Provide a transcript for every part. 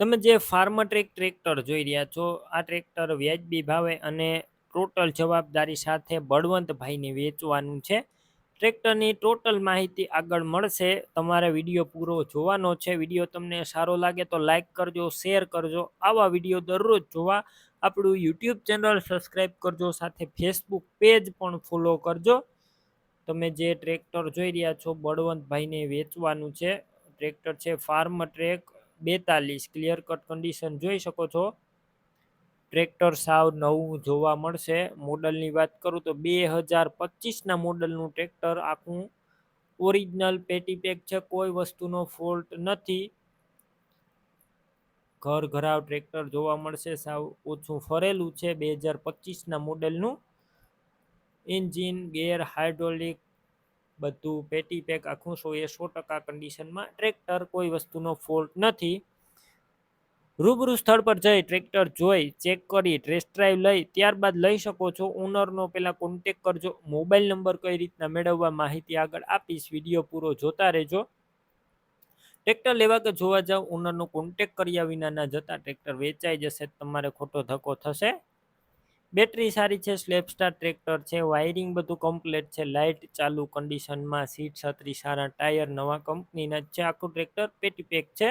તમે જે ફાર્મટ્રેક ટ્રેક્ટર જોઈ રહ્યા છો, આ ટ્રેક્ટર વ્યાજબી ભાવે અને ટોટલ જવાબદારી સાથે બળવંતભાઈને વેચવાનું છે. ટ્રેક્ટરની ટોટલ માહિતી આગળ મળશે. તમારે વીડિયો પૂરો જોવાનો છે. વીડિયો તમને સારો લાગે તો લાઇક કરજો શેર કરજો. આવા વીડિયો દરરોજ જોવા આપણું યુટ્યુબ ચેનલ સબસ્ક્રાઈબ કરજો, સાથે ફેસબુક પેજ પણ ફોલો કરજો. તમે જે ટ્રેક્ટર જોઈ રહ્યા છો, બળવંતભાઈને વેચવાનું છે. ટ્રેક્ટર છે ફાર્મ ટ્રેક બેતાલીસ. ક્લિયર કટ કન્ડિશન જોઈ શકો છો. ટ્રેક્ટર સાવ નવું જોવા મળશે. મોડલની વાત કરું તો બે હજાર પચીસના મોડલનું ટ્રેક્ટર આખું ઓરિજિનલ પેટી પેક છે. કોઈ વસ્તુનો ફોલ્ટ નથી. ઘર ઘરાવ ટ્રેક્ટર જોવા મળશે. સાવ ઓછું ફરેલું છે. બે હજાર પચીસના મોડલનું એન્જિન ગેર હાઇડ્રોલિક બધું પેટી પેક આખું સો એ સો ટકા કન્ડિશનમાં ટ્રેક્ટર કોઈ વસ્તુનો ફોલ્ટ નથી. રૂબરૂ સ્થળ પર જઈ ટ્રેક્ટર જોઈ ચેક કરી ટેસ્ટ ડ્રાઈવ લઈ, ત્યારબાદ લઈ શકો છો. ઓનરનો પહેલાં કોન્ટેક કરજો. મોબાઈલ નંબર કઈ રીતના મેળવવા માહિતી આગળ આપીશ. વીડિયો પૂરો જોતા રહેજો. ટ્રેક્ટર લેવા કે જોવા જાવ ઓનરનો કોન્ટેક કર્યા વિના ના જતા ટ્રેક્ટર વેચાઈ જશે, તમારે ખોટો ધક્કો થશે. બેટરી સારી છે સ્લેપ સ્ટાર ટ્રેક્ટર છે, વાયરિંગ બધું કમ્પ્લીટ છે લાઇટ ચાલુ કન્ડિશનમાં સીટ છત્રી સારા, ટાયર નવા કંપનીના છે આખું ટ્રેક્ટર પેટી પેક છે.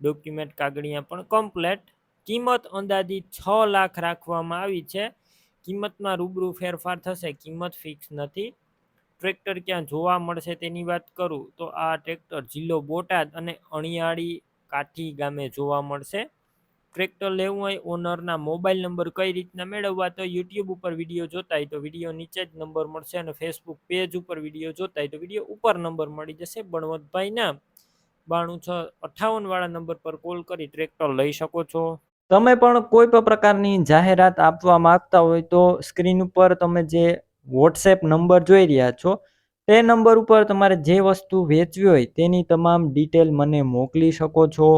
ડોક્યુમેન્ટ કાગળિયા પણ કમ્પ્લેટ કિંમત અંદાજિત છ લાખ રાખવામાં આવી છે. કિંમતમાં રૂબરૂ ફેરફાર થશે, કિંમત ફિક્સ નથી. ટ્રેક્ટર ક્યાં જોવા મળશે તેની વાત કરું તો આ ટ્રેક્ટર જિલ્લો બોટાદ અને અણિયાળી કાઠી ગામે જોવા મળશે. ટ્રેક્ટર લેવું હોય, ઓનરના મોબાઈલ નંબર કઈ રીતના મેળવવા, તો યુટ્યુબ ઉપર વીડિયો જોતા હોય તો વીડિયો નીચે જ નંબર મળશે અને ફેસબુક પેજ ઉપર વીડિયો જોતા હોય તો વીડિયો ઉપર નંબર મળી જશે. બળવંતભાઈના બાણું છ અઠાવન વાળા નંબર પર કોલ કરી ટ્રેક્ટર લઈ શકો છો. તમે પણ કોઈ પણ પ્રકારની જાહેરાત આપવા માંગતા હોય તો સ્ક્રીન ઉપર તમે જે વોટ્સએપ નંબર જોઈ રહ્યા છો, તે નંબર ઉપર તમારે જે વસ્તુ વેચવી હોય તેની તમામ ડિટેલ મને મોકલી શકો છો.